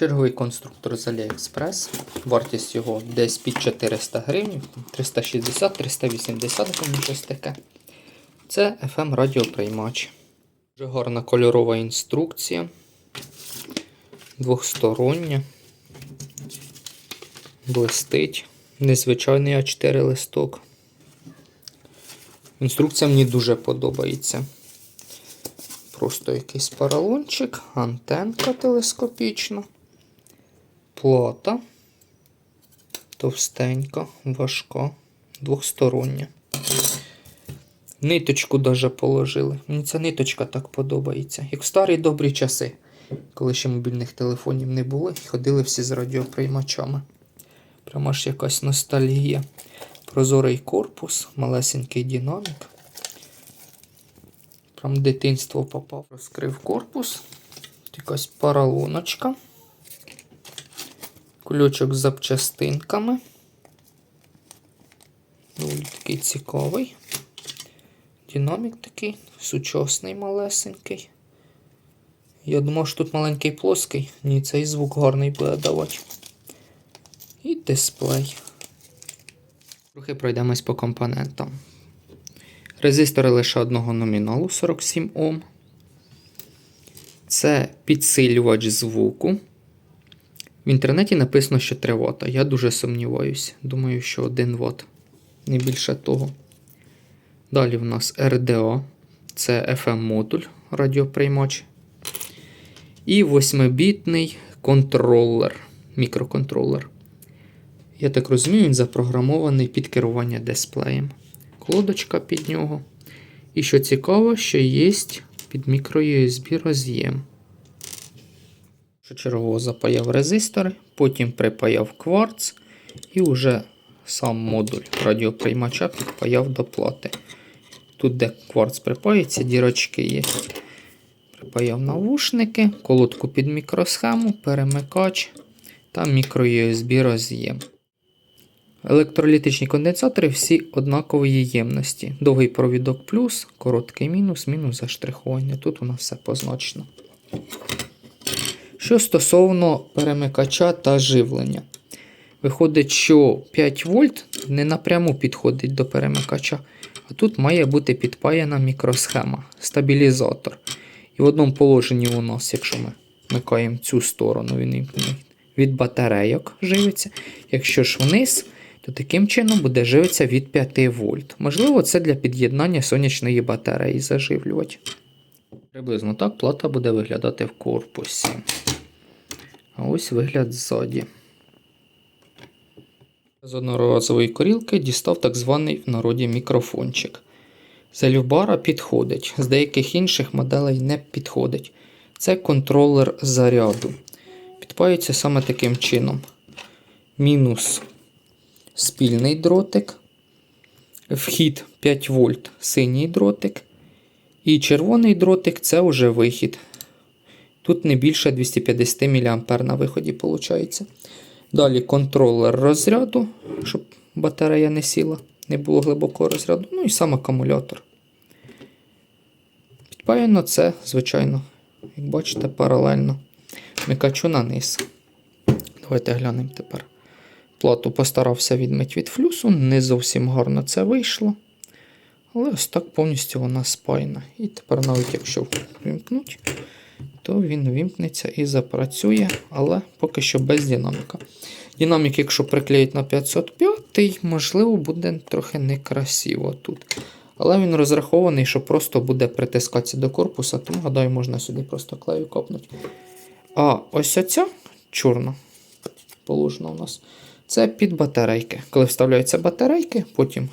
Черговий конструктор з AliExpress. Вартість його десь під 400 гривень, 360-380 гривень, щось таке. Це FM радіоприймач. Дуже гарна кольорова інструкція. Двохстороння. Блистить. Незвичайний А4 листок. Інструкція мені дуже подобається. Просто якийсь поролончик, антенка телескопічна, плата, товстенька, важка, двохстороння. Ниточку даже положили. Мені ця ниточка так подобається. Як в старі добрі часи, коли ще мобільних телефонів не було, і ходили всі з радіоприймачами. Прямо ж якась ностальгія. Прозорий корпус, малесенький динамік. Прям дитинство попав. Розкрив корпус. Якась поролоночка. Кульочок з запчастинками. Доволі такий цікавий. Динамік такий, сучасний малесенький. Я думав, що тут маленький плоский. Ні, цей звук гарний буде давати. І дисплей. Трохи пройдемось по компонентам. Резистори лише одного номіналу 47 Ом. Це підсилювач звуку. В інтернеті написано, що 3 Вт. Я дуже сумніваюся. Думаю, що 1 Вт. Не більше того. Далі в нас RDO. Це FM-модуль радіоприймач. І 8-бітний контролер, мікроконтролер. Я так розумію, він запрограмований під керування дисплеєм. Колодочка під нього. І що цікаво, що є під мікро-USB роз'єм. Чергово запаяв резистори, потім припаяв кварц і вже сам модуль радіоприймача підпаяв до плати. Тут, де кварц припається, дірочки є. Припаяв навушники, колодку під мікросхему, перемикач та мікро-USB роз'єм. Електролітичні конденсатори всі однакової ємності. Довгий провідок плюс, короткий мінус, мінус заштрихування. Тут у нас все позначено. Що стосовно перемикача та живлення. Виходить, що 5 вольт не напряму підходить до перемикача, а тут має бути підпаяна мікросхема, стабілізатор. І в одному положенні у нас, якщо ми вмикаємо цю сторону, він від батарейок живиться. Якщо ж вниз, то таким чином буде живитися від 5 вольт. Можливо, це для під'єднання сонячної батареї заживлювати. Приблизно так плата буде виглядати в корпусі. А ось вигляд ззаді. З одноразової корілки дістав так званий в народі мікрофончик. З підходить, з деяких інших моделей не підходить. Це контролер заряду. Підпаюється саме таким чином. Мінус спільний дротик. Вхід 5 вольт синій дротик. І червоний дротик це вже вихід. Тут не більше 250 мА на виході, виходить. Далі контролер розряду, щоб батарея не сіла, не було глибокого розряду. Ну і сам акумулятор. Підпаяно це, звичайно, як бачите, паралельно вмикачу на низ. Давайте глянемо тепер. Плату постарався відмити від флюсу, не зовсім гарно це вийшло. Але ось так повністю вона спаяна. І тепер, навіть якщо вимкнуть, то він вимкнеться і запрацює, але поки що без динаміка. Динамік, якщо приклеїть на 505, можливо, буде трохи некрасиво тут. Але він розрахований, що просто буде притискатися до корпуса, тому, гадаю, можна сюди просто клею копнути. А ось оця чорна положена у нас. Це під батарейки. Коли вставляються батарейки, потім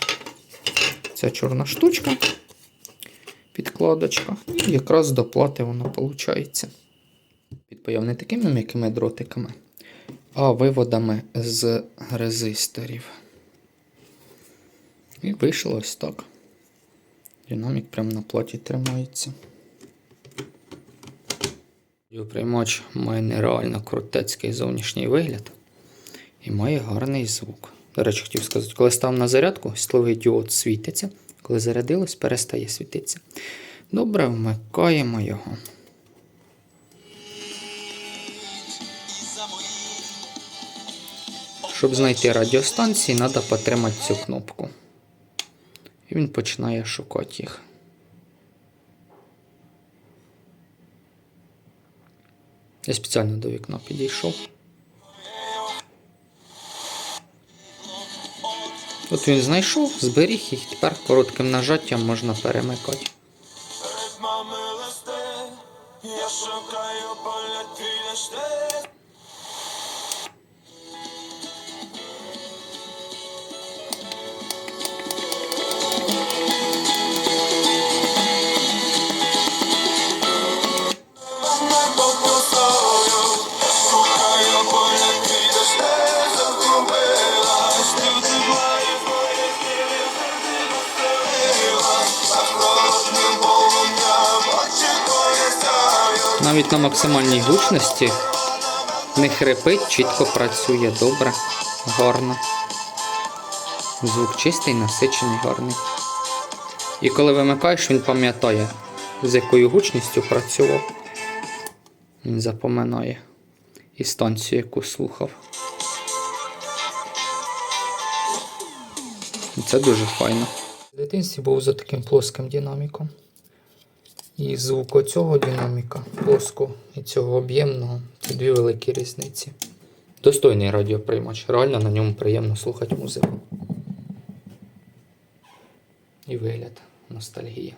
ця чорна штучка, підкладочка, і якраз до плати вона виходить. Підпаяв не такими м'якими дротиками, а виводами з резисторів. І вийшло ось так. Динамік прямо на платі тримається. Приймач має нереально крутецький зовнішній вигляд і має гарний звук. До речі, хотів сказати, коли став на зарядку, світловий діод світиться. Коли зарядилось, перестає світитися. Добре, вмикаємо його. Щоб знайти радіостанції, треба потримати цю кнопку. І він починає шукати їх. Я спеціально до вікна підійшов. От він знайшов, зберіг їх, тепер коротким нажаттям можна перемикати. Я шукаю Навіть на максимальній гучності не хрипить, чітко працює добре, гарно. Звук чистий, насичений, гарний. І коли вимикаєш, він пам'ятає, з якою гучністю працював. Він запоминає і станцію, яку слухав. Це дуже файно. В дитинстві був за таким плоским динаміком. І звук оцього динаміка плоско і цього об'ємного це дві великі різниці. Достойний радіоприймач. Реально на ньому приємно слухати музику. І вигляд ностальгія.